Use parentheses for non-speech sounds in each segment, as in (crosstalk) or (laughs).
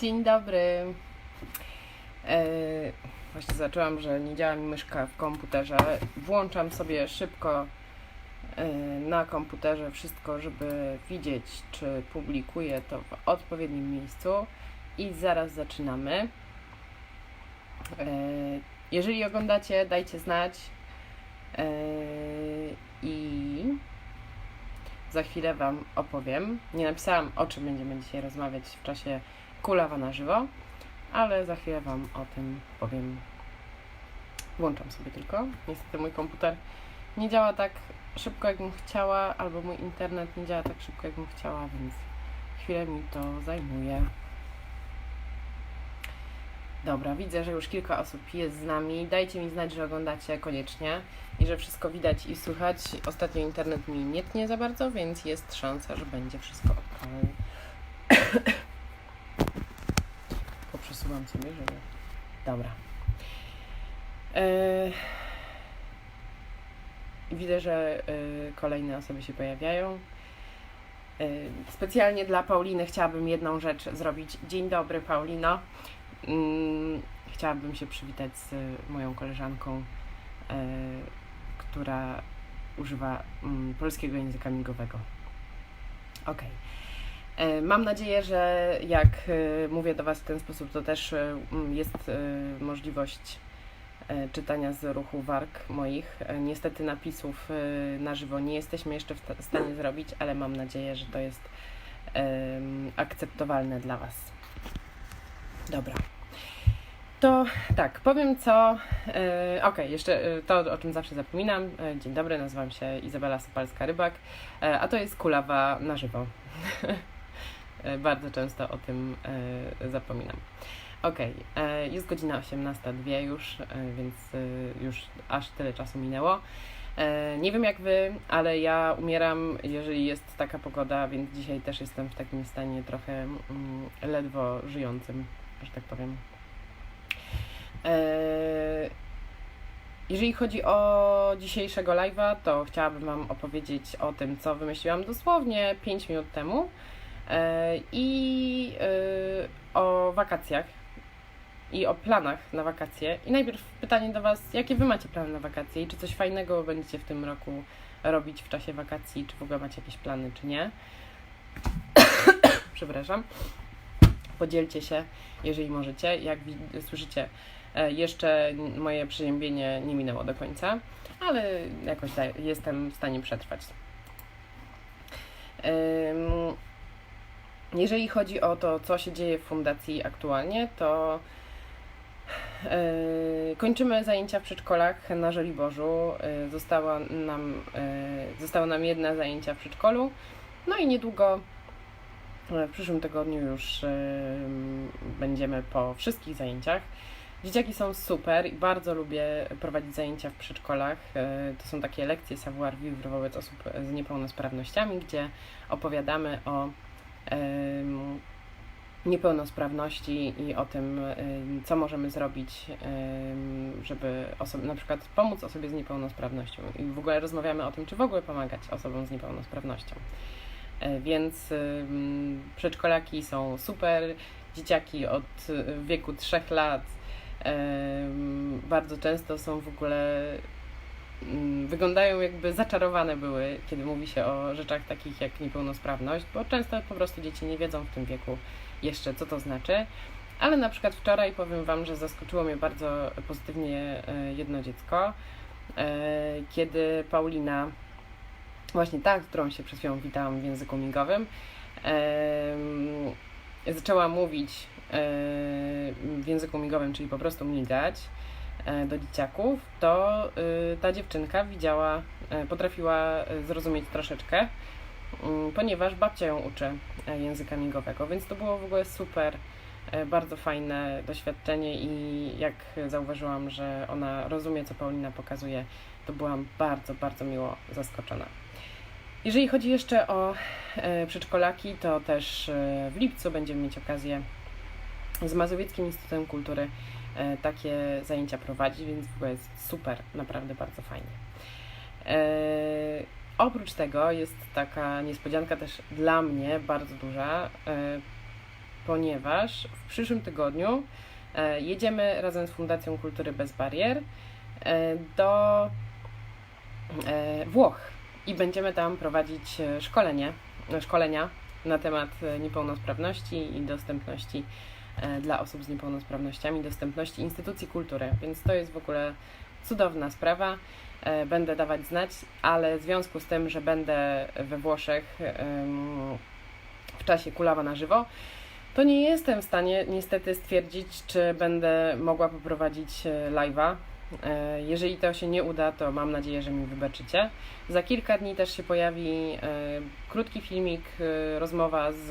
Dzień dobry. E, właśnie zaczęłam, że nie działa mi myszka w komputerze. Włączam sobie szybko e, na komputerze wszystko, żeby widzieć, czy publikuję to w odpowiednim miejscu. I zaraz zaczynamy. E, jeżeli oglądacie, dajcie znać. I za chwilę Wam opowiem. Nie napisałam, o czym będziemy dzisiaj rozmawiać w czasie kulawa na żywo, ale za chwilę Wam o tym powiem. Włączam sobie tylko. Niestety mój komputer nie działa tak szybko, jakbym chciała, albo mój internet nie działa tak szybko, jakbym chciała, więc chwilę mi to zajmuje. Dobra, widzę, że już kilka osób jest z nami. Dajcie mi znać, że oglądacie koniecznie i że wszystko widać i słychać. Ostatnio internet mi nie tnie za bardzo, więc jest szansa, że będzie wszystko ok. Poprzesuwam sobie, żeby... Dobra. Yy... Widzę, że yy, kolejne osoby się pojawiają. Yy, Specjalnie dla Pauliny chciałabym jedną rzecz zrobić. Dzień dobry, Paulino. Mm, Chciałabym się przywitać z moją koleżanką, yy, która używa mm, polskiego języka migowego. Okej. E, Mam nadzieję, że jak e, mówię do Was w ten sposób, to też e, jest e, możliwość e, czytania z ruchu warg moich. E, Niestety napisów e, na żywo nie jesteśmy jeszcze w ta- stanie zrobić, ale mam nadzieję, że to jest akceptowalne dla Was. Dobra. To tak, powiem co. E, Okej, jeszcze e, to, o czym zawsze zapominam. E, dzień dobry, nazywam się Izabela Sopalska-Rybak, e, a to jest kulawa na żywo. (laughs) E, Bardzo często o tym e, zapominam. Okej, e, jest godzina 18.02 już, więc już aż tyle czasu minęło. Nie wiem jak wy, ale ja umieram, jeżeli jest taka pogoda, więc dzisiaj też jestem w takim stanie trochę mm, ledwo żyjącym, że tak powiem. Jeżeli chodzi o dzisiejszego live'a, to chciałabym Wam opowiedzieć o tym, co wymyśliłam dosłownie 5 minut temu i e, o wakacjach i o planach na wakacje. I najpierw pytanie do Was, jakie Wy macie plany na wakacje i czy coś fajnego będziecie w tym roku robić w czasie wakacji, czy w ogóle macie jakieś plany, czy nie. (coughs) Przepraszam. Podzielcie się, jeżeli możecie. Jak słyszycie, e, jeszcze moje przeziębienie nie minęło do końca, ale jakoś jestem w stanie przetrwać. Ym, Jeżeli chodzi o to, co się dzieje w fundacji aktualnie, to yy, kończymy zajęcia w przedszkolach na Żoliborzu. Yy, Została nam, zostało nam jedne zajęcia w przedszkolu. No i niedługo, w przyszłym tygodniu już będziemy po wszystkich zajęciach. Dzieciaki są super i bardzo lubię prowadzić zajęcia w przedszkolach. To są takie lekcje savoir vivre wobec osób z niepełnosprawnościami, gdzie opowiadamy o niepełnosprawności i o tym, co możemy zrobić, żeby na przykład pomóc osobie z niepełnosprawnością. I w ogóle rozmawiamy o tym, czy w ogóle pomagać osobom z niepełnosprawnością. E, Więc przedszkolaki są super, dzieciaki od e, wieku 3 lat bardzo często są w ogóle wyglądają jakby zaczarowane były, kiedy mówi się o rzeczach takich jak niepełnosprawność, bo często po prostu dzieci nie wiedzą w tym wieku jeszcze, co to znaczy. Ale na przykład wczoraj powiem Wam, że zaskoczyło mnie bardzo pozytywnie e, jedno dziecko, e, kiedy Paulina, właśnie ta, z którą się przed chwilą witałam w języku migowym, zaczęła mówić e, w języku migowym, czyli po prostu migać do dzieciaków, to y, ta dziewczynka widziała, e, potrafiła e, zrozumieć troszeczkę, mm, ponieważ babcia ją uczy e, języka migowego, więc to było w ogóle super, e, bardzo fajne doświadczenie i jak zauważyłam, że ona rozumie, co Paulina pokazuje, to byłam bardzo, bardzo miło zaskoczona. Jeżeli chodzi jeszcze o e, przedszkolaki, to też e, w lipcu będziemy mieć okazję z Mazowieckim Instytutem Kultury e, takie zajęcia prowadzić, więc w ogóle jest super, naprawdę bardzo fajnie. E, oprócz tego jest taka niespodzianka też dla mnie bardzo duża. E, ponieważ w przyszłym tygodniu e, jedziemy razem z Fundacją Kultury Bez Barier e, do e, Włoch i będziemy tam prowadzić e, szkolenie, szkolenia na temat e, niepełnosprawności i dostępności e, dla osób z niepełnosprawnościami, dostępności instytucji kultury, więc to jest w ogóle cudowna sprawa. E, Będę dawać znać, ale w związku z tym, że będę we Włoszech w czasie kulawa na żywo, to nie jestem w stanie niestety stwierdzić, czy będę mogła poprowadzić e, live'a. E, Jeżeli to się nie uda, to mam nadzieję, że mi wybaczycie. Za kilka dni też się pojawi e, krótki filmik, e, rozmowa z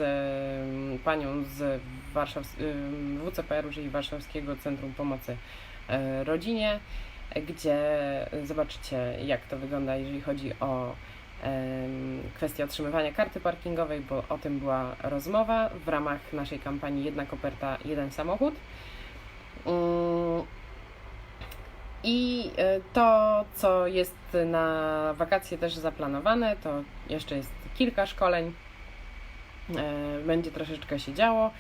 panią z Warszaws- WCPR-u, czyli Warszawskiego Centrum Pomocy Rodzinie, gdzie zobaczycie, jak to wygląda, jeżeli chodzi o kwestię otrzymywania karty parkingowej, bo o tym była rozmowa w ramach naszej kampanii Jedna koperta, jeden samochód. I e, to, co jest na wakacje też zaplanowane, to jeszcze jest kilka szkoleń. E, Będzie troszeczkę się działo.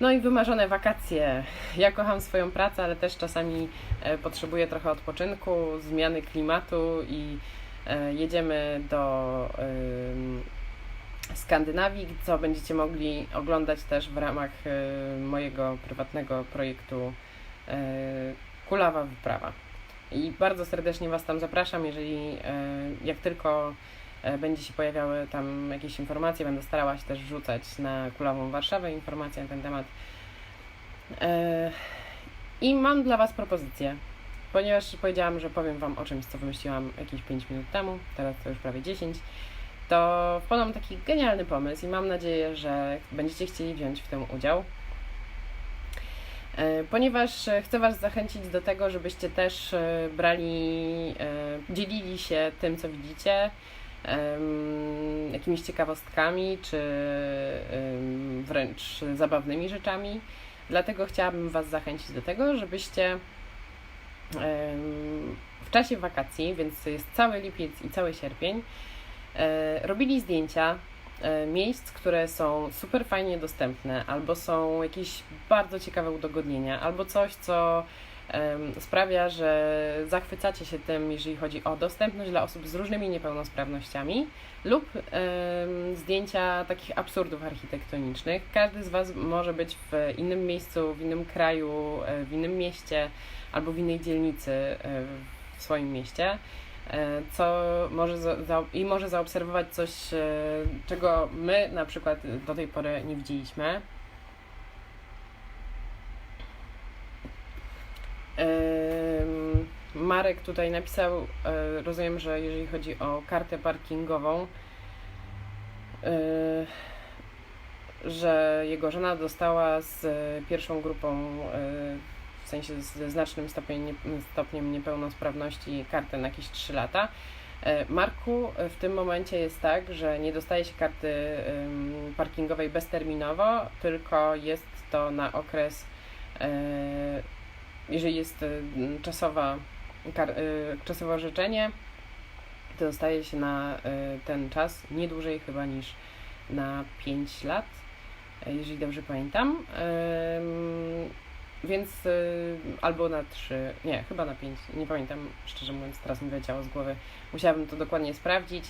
No i wymarzone wakacje. Ja kocham swoją pracę, ale też czasami e, potrzebuję trochę odpoczynku, zmiany klimatu i jedziemy do Skandynawii, co będziecie mogli oglądać też w ramach mojego prywatnego projektu Kulawa Wyprawa. I bardzo serdecznie Was tam zapraszam, jeżeli e, jak tylko e, będzie się pojawiały tam jakieś informacje, będę starała się też wrzucać na Kulawą Warszawę informacje na ten temat. E, I mam dla Was propozycję, ponieważ powiedziałam, że powiem Wam o czymś, co wymyśliłam jakieś 5 minut temu, teraz to już prawie 10, to wpadłam taki genialny pomysł i mam nadzieję, że będziecie chcieli wziąć w tym udział. E, Ponieważ e, chcę Was zachęcić do tego, żebyście też e, brali, dzielili się tym, co widzicie, jakimiś ciekawostkami, czy wręcz zabawnymi rzeczami. Dlatego chciałabym Was zachęcić do tego, żebyście w czasie wakacji, więc jest cały lipiec i cały sierpień, robili zdjęcia miejsc, które są super fajnie dostępne, albo są jakieś bardzo ciekawe udogodnienia, albo coś, co sprawia, że zachwycacie się tym, jeżeli chodzi o dostępność dla osób z różnymi niepełnosprawnościami, lub zdjęcia takich absurdów architektonicznych. Każdy z Was może być w innym miejscu, w innym kraju, e, w innym mieście albo w innej dzielnicy e, w swoim mieście e, co może za, za, i może zaobserwować coś, e, czego my na przykład do tej pory nie widzieliśmy. Marek tutaj napisał, e, rozumiem, że jeżeli chodzi o kartę parkingową, e, że jego żona dostała z e, pierwszą grupą, e, sensie ze znacznym stopniem, nie- stopniem niepełnosprawności kartę na jakieś 3 lata. E, Marku, w tym momencie jest tak, że nie dostaje się karty parkingowej bezterminowo, tylko jest to na okres, e, jeżeli jest e, czasowa, e, czasowe orzeczenie, to dostaje się na e, ten czas nie dłużej chyba niż na 5 lat, e, jeżeli dobrze pamiętam. Więc y, albo na 3, nie, chyba na 5, nie pamiętam, szczerze mówiąc, teraz mi wyleciało z głowy. Musiałabym to dokładnie sprawdzić,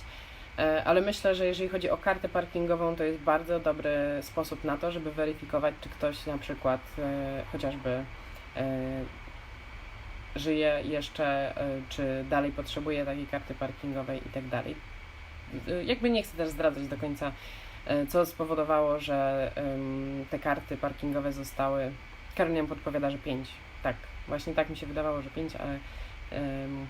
E, ale myślę, że jeżeli chodzi o kartę parkingową, to jest bardzo dobry sposób na to, żeby weryfikować, czy ktoś na przykład e, chociażby e, żyje jeszcze, czy dalej potrzebuje takiej karty parkingowej i tak dalej. Y, Jakby nie chcę też zdradzać do końca, co spowodowało, że te karty parkingowe zostały. Karolina podpowiada, że 5. Tak, właśnie tak mi się wydawało, że 5, ale em,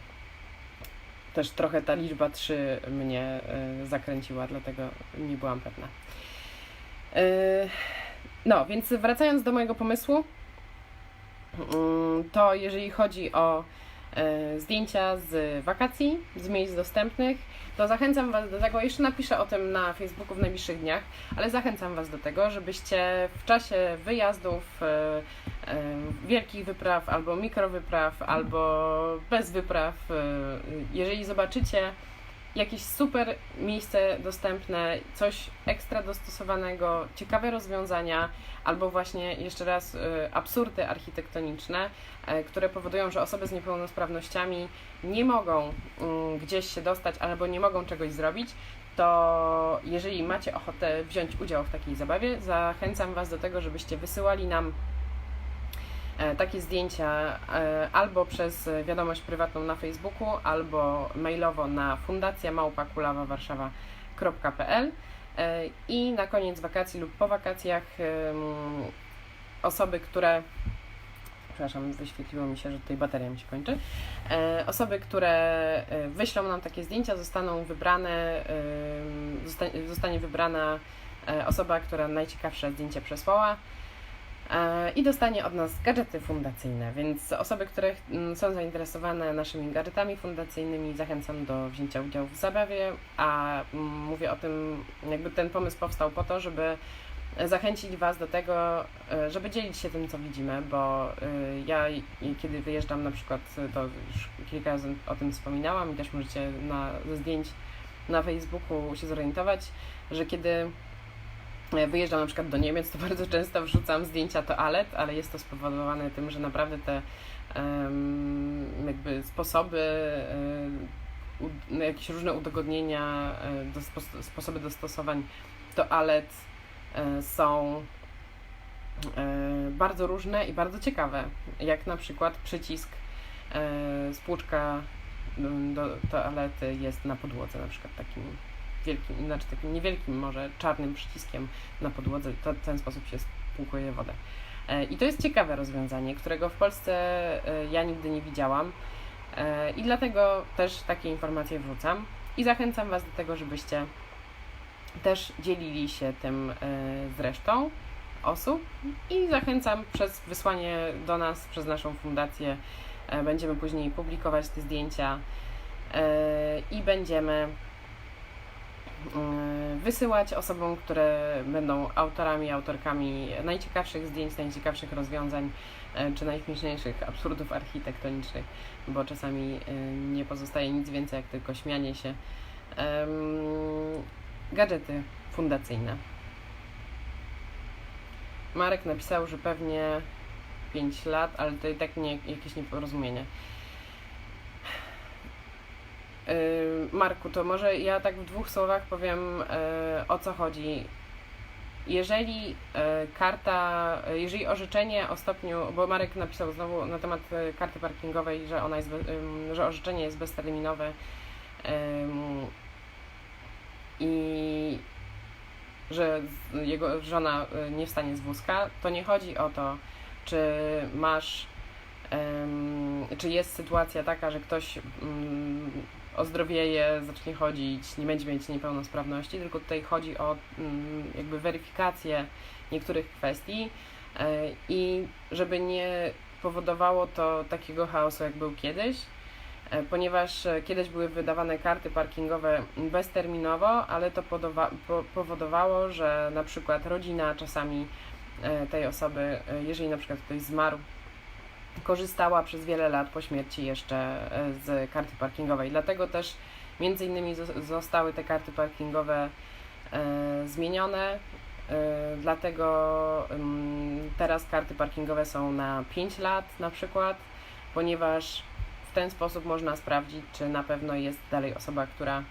też trochę ta liczba 3 mnie e, zakręciła, dlatego nie byłam pewna. E, No, więc wracając do mojego pomysłu, mm, to jeżeli chodzi o zdjęcia z wakacji, z miejsc dostępnych, to zachęcam Was do tego, jeszcze napiszę o tym na Facebooku w najbliższych dniach, ale zachęcam Was do tego, żebyście w czasie wyjazdów, e, e, wielkich wypraw, albo mikrowypraw, albo bez wypraw, e, jeżeli zobaczycie jakieś super miejsce dostępne, coś ekstra dostosowanego, ciekawe rozwiązania, albo właśnie jeszcze raz y, absurdy architektoniczne, y, które powodują, że osoby z niepełnosprawnościami nie mogą y, gdzieś się dostać albo nie mogą czegoś zrobić, to jeżeli macie ochotę wziąć udział w takiej zabawie, zachęcam Was do tego, żebyście wysyłali nam takie zdjęcia e, albo przez wiadomość prywatną na Facebooku, albo mailowo na fundacja małpa.kulawawarszawa.pl e, i na koniec wakacji lub po wakacjach osoby, które przepraszam, wyświetliło mi się, że tutaj bateria mi się kończy. osoby, które wyślą nam takie zdjęcia, zostaną wybrane, zostanie wybrana osoba, która najciekawsze zdjęcie przesłała. E, i dostanie od nas gadżety fundacyjne. Więc osoby, które są zainteresowane naszymi gadżetami fundacyjnymi, zachęcam do wzięcia udziału w zabawie, a mówię o tym, jakby ten pomysł powstał po to, żeby zachęcić Was do tego, e, żeby dzielić się tym, co widzimy, bo e, ja kiedy wyjeżdżam na przykład, to już kilka razy o tym wspominałam i też możecie na, ze zdjęć na Facebooku się zorientować, że kiedy wyjeżdżam na przykład do Niemiec, to (laughs) bardzo często wrzucam zdjęcia toalet, ale jest to spowodowane tym, że naprawdę te jakby sposoby, um, jakieś różne udogodnienia, do, sposoby dostosowań toalet są bardzo różne i bardzo ciekawe, jak na przykład przycisk spłuczka do toalety jest na podłodze, na przykład takim wielkim, znaczy takim niewielkim może czarnym przyciskiem na podłodze, to w ten sposób się spłukuje wodę. E, I to jest ciekawe rozwiązanie, którego w Polsce e, ja nigdy nie widziałam e, i dlatego też takie informacje wrzucam i zachęcam Was do tego, żebyście też dzielili się tym z resztą osób i zachęcam przez wysłanie do nas, przez naszą fundację. Będziemy później publikować te zdjęcia i będziemy wysyłać osobom, które będą autorami, autorkami najciekawszych zdjęć, najciekawszych rozwiązań y, czy najśmieszniejszych absurdów architektonicznych, bo czasami y, nie pozostaje nic więcej jak tylko śmianie się. Gadżety fundacyjne. Marek napisał, że pewnie 5 lat, ale to i tak nie, jakieś nieporozumienie. Y, Marku, to może ja tak w dwóch słowach powiem y, o co chodzi. Jeżeli y, karta, jeżeli orzeczenie o stopniu, bo Marek napisał znowu na temat karty parkingowej, że ona jest, że orzeczenie jest bezterminowe i że jego żona nie wstanie z wózka, to nie chodzi o to, czy masz, czy jest sytuacja taka, że ktoś ozdrowieje, zacznie chodzić, nie będzie mieć niepełnosprawności, tylko tutaj chodzi o mm, jakby weryfikację niektórych kwestii e, i żeby nie powodowało to takiego chaosu, jak był kiedyś, e, ponieważ kiedyś były wydawane karty parkingowe bezterminowo, ale to powodowało, że na przykład rodzina czasami e, tej osoby, jeżeli na przykład ktoś zmarł, korzystała przez wiele lat po śmierci jeszcze e, z karty parkingowej. Dlatego też między innymi zostały te karty parkingowe e, zmienione. E, dlatego teraz karty parkingowe są na 5 lat na przykład, ponieważ w ten sposób można sprawdzić, czy na pewno jest dalej osoba, która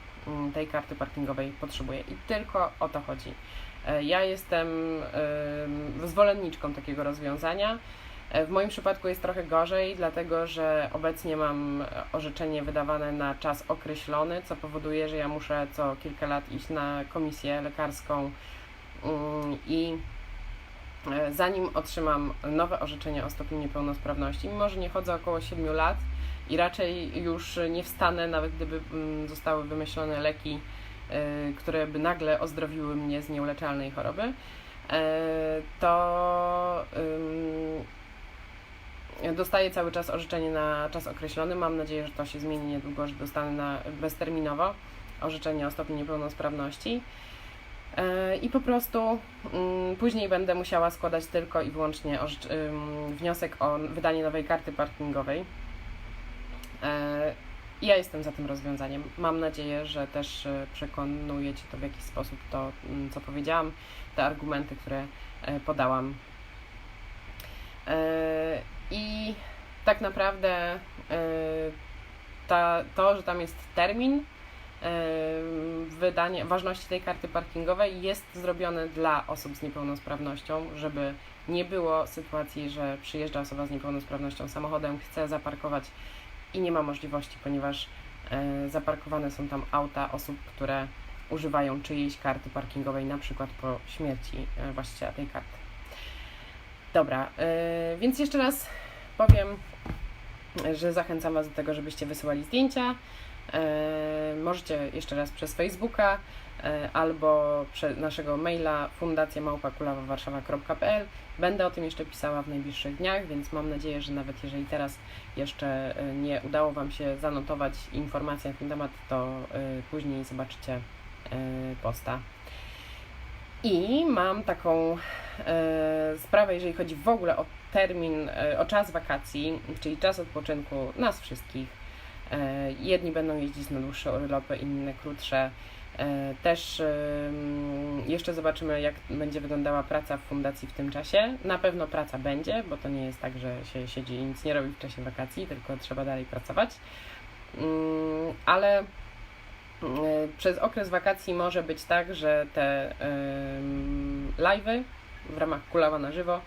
tej karty parkingowej potrzebuje. I tylko o to chodzi. Ja jestem zwolenniczką takiego rozwiązania. W moim przypadku jest trochę gorzej, dlatego że obecnie mam orzeczenie wydawane na czas określony, co powoduje, że ja muszę co kilka lat iść na komisję lekarską mm, i e, zanim otrzymam nowe orzeczenie o stopniu niepełnosprawności, mimo że nie chodzę około 7 lat i raczej już nie wstanę, nawet gdyby mm, zostały wymyślone leki, e, które by nagle ozdrowiły mnie z nieuleczalnej choroby, e, to Dostaję cały czas orzeczenie na czas określony. Mam nadzieję, że to się zmieni niedługo, że dostanę na bezterminowo orzeczenie o stopniu niepełnosprawności. E, I po prostu mm, później będę musiała składać tylko i wyłącznie wniosek o wydanie nowej karty parkingowej. E, ja jestem za tym rozwiązaniem. Mam nadzieję, że też e, przekonuje Cię to w jakiś sposób to, mm, co powiedziałam, te argumenty, które podałam. E, I tak naprawdę e, ta, to, że tam jest termin e, wydania, ważności tej karty parkingowej jest zrobione dla osób z niepełnosprawnością, żeby nie było sytuacji, że przyjeżdża osoba z niepełnosprawnością samochodem, chce zaparkować i nie ma możliwości, ponieważ zaparkowane są tam auta osób, które używają czyjejś karty parkingowej, na przykład po śmierci właściciela tej karty. Dobra, e, więc jeszcze raz powiem, że zachęcam Was do tego, żebyście wysyłali zdjęcia. E, możecie jeszcze raz przez Facebooka e, albo przez naszego maila fundacjamałpakulawawarszawa.pl. Będę o tym jeszcze pisała w najbliższych dniach, więc mam nadzieję, że nawet jeżeli teraz jeszcze e, nie udało Wam się zanotować informacji na ten temat, to e, później zobaczycie e, posta. I mam taką e, sprawę, jeżeli chodzi w ogóle o termin, e, o czas wakacji, czyli czas odpoczynku nas wszystkich. E, jedni będą jeździć na dłuższe urlopy, inne krótsze. Też jeszcze zobaczymy, jak będzie wyglądała praca w fundacji w tym czasie. Na pewno praca będzie, bo to nie jest tak, że się siedzi i nic nie robi w czasie wakacji, tylko trzeba dalej pracować. Mm, Ale przez okres wakacji może być tak, że te live'y w ramach Kulawa na żywo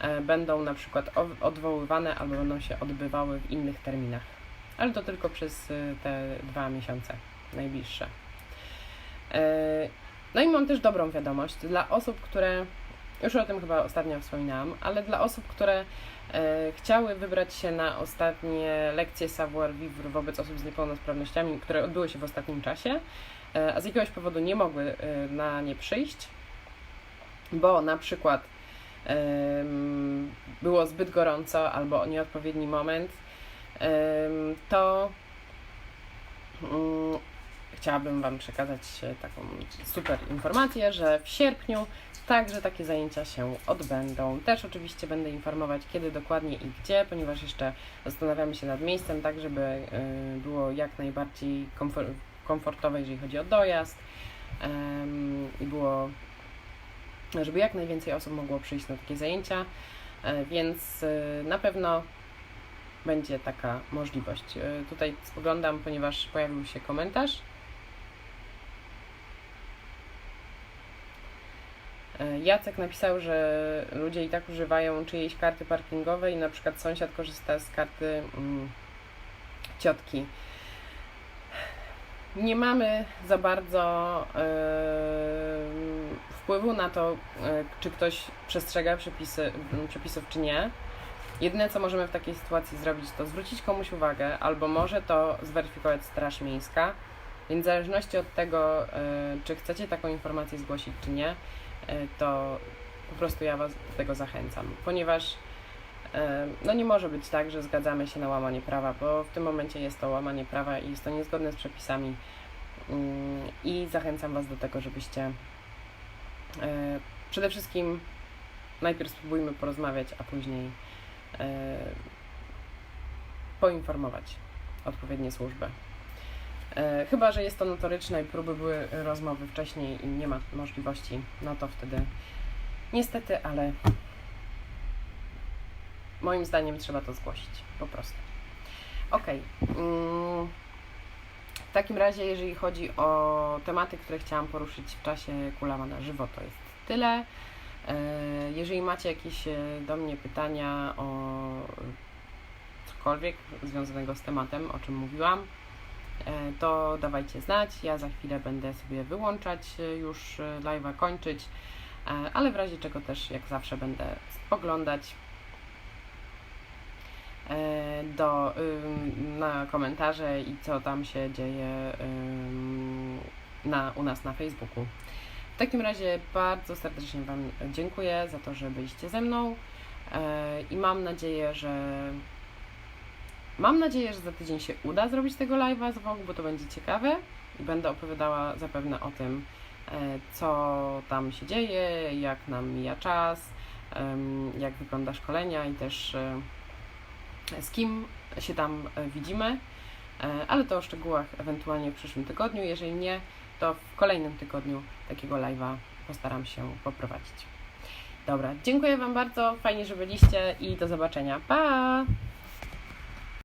e, będą na przykład odwoływane albo będą się odbywały w innych terminach. Ale to tylko przez e, te dwa miesiące najbliższe. E, No i mam też dobrą wiadomość dla osób, które już o tym chyba ostatnio wspominałam, ale dla osób, które chciały wybrać się na ostatnie lekcje savoir vivre wobec osób z niepełnosprawnościami, które odbyły się w ostatnim czasie, e, a z jakiegoś powodu nie mogły e, na nie przyjść, bo na przykład było zbyt gorąco albo nieodpowiedni moment, to mm, chciałabym Wam przekazać taką super informację, że w sierpniu także takie zajęcia się odbędą. Też oczywiście będę informować, kiedy dokładnie i gdzie, ponieważ jeszcze zastanawiamy się nad miejscem, tak żeby e, było jak najbardziej komfor- komfortowe, jeżeli chodzi o dojazd i było, żeby jak najwięcej osób mogło przyjść na takie zajęcia, E, więc e, na pewno będzie taka możliwość. Tutaj spoglądam, ponieważ pojawił się komentarz. E, Jacek napisał, że ludzie i tak używają czyjejś karty parkingowej, na przykład sąsiad korzysta z karty mm, ciotki. Nie mamy za bardzo em, wpływu na to, e, czy ktoś przestrzega przepisy, m, przepisów, czy nie. Jedyne, co możemy w takiej sytuacji zrobić, to zwrócić komuś uwagę, albo może to zweryfikować Straż Miejska. Więc w zależności od tego, e, czy chcecie taką informację zgłosić, czy nie, e, to po prostu ja Was do tego zachęcam, ponieważ e, no nie może być tak, że zgadzamy się na łamanie prawa, bo w tym momencie jest to łamanie prawa i jest to niezgodne z przepisami. Mm, I zachęcam Was do tego, żebyście przede wszystkim najpierw spróbujmy porozmawiać, a później poinformować odpowiednie służby. E, Chyba, że jest to notoryczne i próby były rozmowy wcześniej i nie ma możliwości, no to wtedy niestety, ale moim zdaniem trzeba to zgłosić, po prostu. Okej. mm, W takim razie, jeżeli chodzi o tematy, które chciałam poruszyć w czasie Kulawa na żywo, to jest tyle. E, Jeżeli macie jakieś e, do mnie pytania o cokolwiek związanego z tematem, o czym mówiłam, to dawajcie znać. Ja za chwilę będę sobie wyłączać e, już e, live'a, kończyć, e, ale w razie czego też jak zawsze będę spoglądać e, do, na komentarze i co tam się dzieje na, u nas na Facebooku. W takim razie bardzo serdecznie Wam dziękuję za to, że byliście ze mną e, i mam nadzieję, że mam nadzieję, że za tydzień się uda zrobić tego live'a z Vogue, bo to będzie ciekawe i będę opowiadała zapewne o tym, e, co tam się dzieje, jak nam mija czas, jak wygląda szkolenia i też e, z kim się tam e, widzimy. ale to o szczegółach ewentualnie w przyszłym tygodniu. Jeżeli nie, to w kolejnym tygodniu takiego live'a postaram się poprowadzić. Dobra, dziękuję Wam bardzo, fajnie, że byliście i do zobaczenia. Pa!